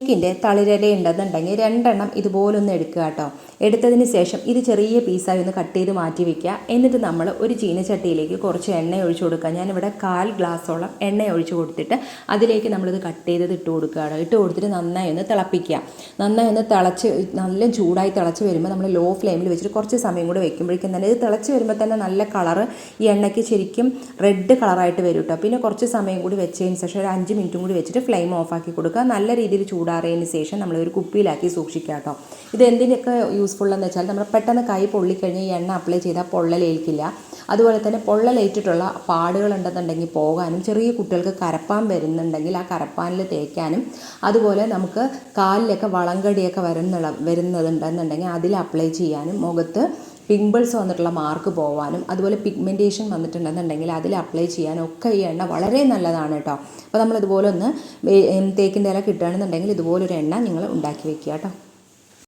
തേക്കിന്റെ തളിരല ഉണ്ടെന്നുണ്ടെങ്കിൽ രണ്ടെണ്ണം ഇതുപോലൊന്ന് എടുക്കുക കേട്ടോ. എടുത്തതിന് ശേഷം ഇത് ചെറിയ പീസായി ഒന്ന് കട്ട് ചെയ്ത് മാറ്റി വെക്കുക. എന്നിട്ട് നമ്മൾ ഒരു ചീനച്ചട്ടിയിലേക്ക് കുറച്ച് എണ്ണ ഒഴിച്ചു കൊടുക്കുക. ഞാനിവിടെ കാൽ ഗ്ലാസോളം എണ്ണ ഒഴിച്ചു കൊടുത്തിട്ട് അതിലേക്ക് നമ്മളിത് കട്ട് ചെയ്തത് ഇട്ട് കൊടുക്കുകയാണ് ഇട്ട് കൊടുത്തിട്ട് നന്നായി ഒന്ന് തിളപ്പിക്കുക. നന്നായി ഒന്ന് തിളച്ച് നല്ല ചൂടായി തിളച്ച് വരുമ്പോൾ നമ്മൾ ലോ ഫ്ലെയിമിൽ വെച്ചിട്ട് കുറച്ച് സമയം കൂടെ വെക്കുമ്പോഴേക്കും തന്നെ ഇത് തിളച്ച് വരുമ്പോൾ തന്നെ നല്ല കളറ് ഈ എണ്ണയ്ക്ക് ശരിക്കും റെഡ് കളറായിട്ട് വരും കേട്ടോ. പിന്നെ കുറച്ച് സമയം കൂടി വെച്ചതിന് ശേഷം ഒരു അഞ്ച് മിനിറ്റും കൂടി വെച്ചിട്ട് ഫ്ലെയിം ഓഫാക്കി കൊടുക്കുക. നല്ല രീതിയിൽ ചൂടാറിയതിന് ശേഷം നമ്മൾ ഒരു കുപ്പിയിലാക്കി സൂക്ഷിക്കുക കേട്ടോ ഇത് എന്തിനൊക്കെ എന്ന് വെച്ചാൽ നമ്മൾ പെട്ടെന്ന് കൈ പൊള്ളിക്കഴിഞ്ഞ് ഈ എണ്ണ അപ്ലൈ ചെയ്താൽ പൊള്ളലേൽക്കില്ല. അതുപോലെ തന്നെ പൊള്ളലേറ്റിട്ടുള്ള പാടുകളുണ്ടെന്നുണ്ടെങ്കിൽ പോകാനും ചെറിയ കുട്ടികൾക്ക് കരപ്പാൻ വരുന്നുണ്ടെങ്കിൽ ആ കരപ്പാനിൽ തേക്കാനും അതുപോലെ നമുക്ക് കാലിലൊക്കെ വളങ്കടിയൊക്കെ വരുന്നുള്ള വരുന്നതുണ്ടെന്നുണ്ടെങ്കിൽ അതിൽ അപ്ലൈ ചെയ്യാനും മുഖത്ത് പിമ്പിൾസ് വന്നിട്ടുള്ള മാർക്ക് പോവാനും അതുപോലെ പിഗ്മെന്റേഷൻ വന്നിട്ടുണ്ടെന്നുണ്ടെങ്കിൽ അതിൽ അപ്ലൈ ചെയ്യാനും ഒക്കെ ഈ എണ്ണ വളരെ നല്ലതാണ് കേട്ടോ അപ്പോൾ നമ്മൾ ഇതുപോലെ ഒന്ന് തേക്കിന്റെ ഇല കിട്ടുകയാണെന്നുണ്ടെങ്കിൽ ഇതുപോലൊരു എണ്ണ നിങ്ങൾ ഉണ്ടാക്കി വെക്കുക കേട്ടോ